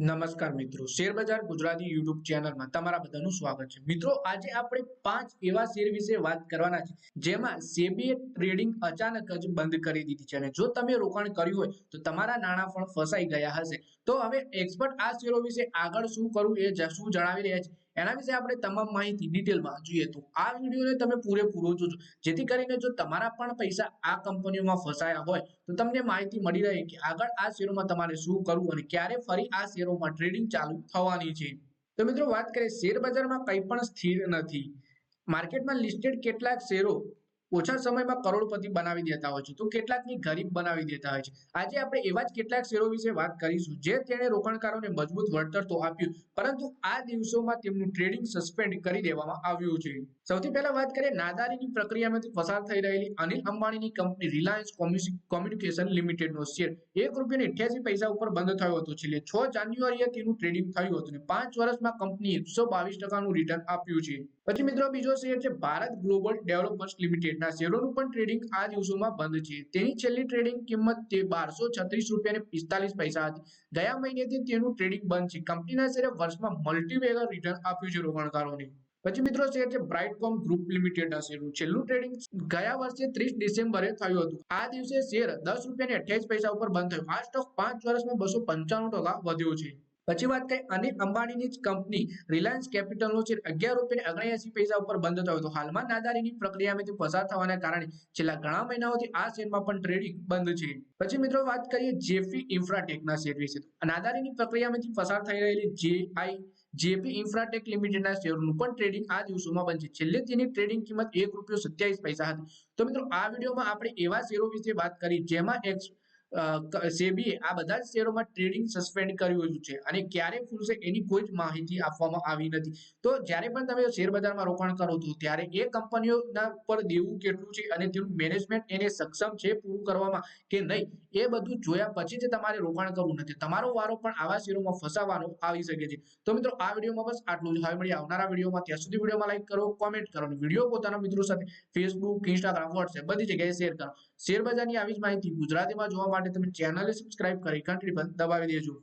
નમસ્કાર મિત્રો. શેર બજાર ગુજરાતી યુટ્યુબ ચેનલમાં તમારા બધાનું સ્વાગત છે. મિત્રો, આજે આપણે પાંચ એવા શેર વિશે વાત કરવાના છે, જેમાં સેબીએ ટ્રેડિંગ અચાનક જ બંધ કરી દીધી છે. અને જો તમે રોકાણ કર્યું હોય, તો તમારા નાણાં પણ ફસાઈ ગયા હશે. તો હવે એક્સપર્ટ આ શેરો વિશે આગળ શું કરવું એ શું જણાવી રહ્યા છે. એના વિશે આપણે તમામ માહિતી ડિટેલમાં જોઈએ તો આ વિડીયોને તમે પૂરેપૂરો જોજો. જેથી કરીને જો તમારા પણ પૈસા આ કંપનીઓમાં ફસાયા હોય, તો તમને માહિતી મળી રહે કે આગળ આ શેરોમાં તમારે શું કરવું અને ક્યારે ફરી આ શેરોમાં ટ્રેડિંગ ચાલુ થવાની છે. તો મિત્રો વાત કરીએ શેર બજારમાં કંઈ પણ સ્થિર નથી. માર્કેટમાં લિસ્ટેડ કેટલાક શેરો ઓછા સમયમાં કરોડપતિ બનાવી દેતા હોય છે. તો કેટલાકની ગરીબ બનાવી દેતા હોય છે. આજે આપણે એવા જ કેટલાક શેરો વિશે વાત કરીશું જે તેણે રોકાણકારોને મજબૂત વળતર તો આપ્યું, પરંતુ આ દિવસોમાં તેમનું ટ્રેડિંગ સસ્પેન્ડ કરી દેવામાં આવ્યું છે. સૌથી પહેલા વાત કરીએ નાદારીની પ્રક્રિયામાંથી પસાર થઈ રહેલી અનિલ અંબાણીની કંપની રિલાયન્સ કોમ્યુનિકેશન લિમિટેડનો શેર એક રૂપિયા અઠ્યાસી પૈસા ઉપર બંધ થયો હતો. છેલ્લે છ જાન્યુઆરીએ તેનું ટ્રેડિંગ થયું હતું અને પાંચ વર્ષમાં કંપની એકસો બાવીસ ટકાનું રિટર્ન આપ્યું છે. પછી મિત્રો બીજો શેર છે ભારત ગ્લોબલ ડેવલપર્સ લિમિટેડના શેરોનું પણ ટ્રેડિંગ આ દિવસોમાં બંધ છે. તેની છેલ્લી ટ્રેડિંગ કિંમત તે બારસો છત્રીસ રૂપિયા પિસ્તાલીસ પૈસા હતી. ગયા મહિનેથી તેનું ટ્રેડિંગ બંધ છે. કંપનીના શેરે વર્ષમાં મલ્ટીવેગર રિટર્ન આપ્યું છે રોકાણકારોને. પછી મિત્રો શેર છે બ્રાઇટકોમ ગ્રુપ લિમિટેડના શેરનું છેલ્લું ટ્રેડિંગ ગયા વર્ષે ત્રીસ ડિસેમ્બરે થયું હતું. આ દિવસે શેર દસ રૂપિયા ને અઠ્યાવીસ પૈસા ઉપર બંધ થયો. આ સ્ટોક પાંચ વર્ષમાં બસો પંચાણું ટકા વધ્યો છે. પછી વાત કરીએ અનિલ અંબાણીની જ કંપની, રિલાયન્સ કેપિટલનો શેર અગિયાર રૂપિયા અગણ્યાસી પૈસા ઉપર બંધ થયો હતો. હાલમાં નાદારીની પ્રક્રિયામાંથી પસાર થવાના કારણે છેલ્લા ઘણા મહિનાઓથી આ શેરમાં પણ ટ્રેડિંગ બંધ છે. પછી મિત્રો વાત કરીએ જેફી ઇન્ફ્રાટેકના શેર વિશે. નાદારીની પ્રક્રિયામાંથી પસાર થઈ રહેલી જેઆઈ જેપી ઇન્ફ્રાટેક લિમિટેડના શેરનું પણ ટ્રેડિંગ આ દિવસોમાં બનશે છેલ્લે તેની ટ્રેડિંગ કિંમત એક રૂપિયો સત્યાવીસ પૈસા હતી. તો મિત્રો, આ વિડીયોમાં આપણે એવા શેરો વિશે વાત કરી જેમાં એક્સ અ, સેબીએ આ બધા જ શેરોમાં ટ્રેડિંગ સસ્પેન્ડ કર્યું છે અને ક્યારે ખુલશે એની કોઈ જ માહિતી આપવામાં આવી નથી. તો જ્યારે પણ તમે શેર બજારમાં રોકાણ કરો છો ત્યારે એ કંપનીઓના પર દેવું કેટલું છે અને તેનું મેનેજમેન્ટ એને સક્ષમ છે પૂરું કરવામાં કે નહીં એ બધું જોયા પછી જ તમારે રોકાણ કરવું નથી. તમારો વારો પણ આવા શેરોમાં ફસાવાનો આવી શકે છે. તો મિત્રો આ વિડીયોમાં બસ આટલું જ. હવે મળી આવનારા વિડીયોમાં. ત્યાં સુધી વિડીયોમાં લાઈક કરો કોમેન્ટ કરો વીડિયો પોતાના મિત્રો સાથે ફેસબુક ઇન્સ્ટાગ્રામ વોટ્સએપ બધી જગ્યાએ શેર કરો. શેર બજારની આવી જ માહિતી ગુજરાતીમાં જોવા માટે તમે ચેનલને સબસ્ક્રાઇબ કરી ઘંટડી પણ દબાવી દેજો.